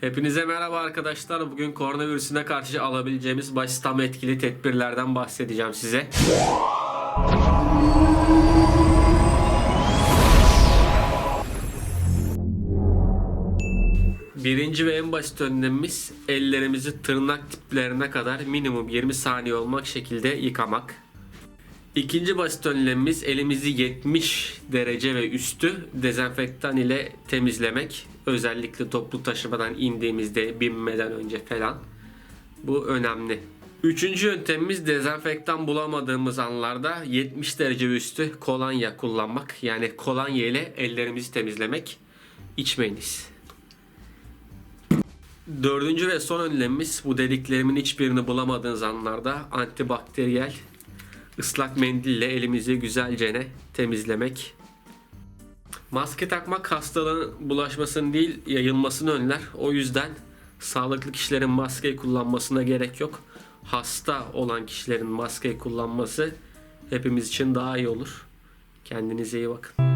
Hepinize merhaba arkadaşlar. Bugün koronavirüsüne karşı alabileceğimiz basit tam etkili tedbirlerden bahsedeceğim size. Birinci ve en basit önlemimiz ellerimizi tırnak diplerine kadar minimum 20 saniye olmak şekilde yıkamak. İkinci basit önlemimiz elimizi 70 derece ve üstü dezenfektan ile temizlemek. Özellikle toplu taşımadan indiğimizde binmeden önce falan. Bu önemli. Üçüncü yöntemimiz dezenfektan bulamadığımız anlarda 70 derece üstü kolonya kullanmak. Yani kolonya ile ellerimizi temizlemek. İçmeyiniz. Dördüncü ve son önlemimiz bu dediklerimin hiçbirini bulamadığınız anlarda antibakteriyel ıslak mendille elimizi güzelce temizlemek. Maske takmak hastalığın bulaşmasını değil yayılmasını önler. O yüzden sağlıklı kişilerin maske kullanmasına gerek yok. Hasta olan kişilerin maske kullanması hepimiz için daha iyi olur. Kendinize iyi bakın.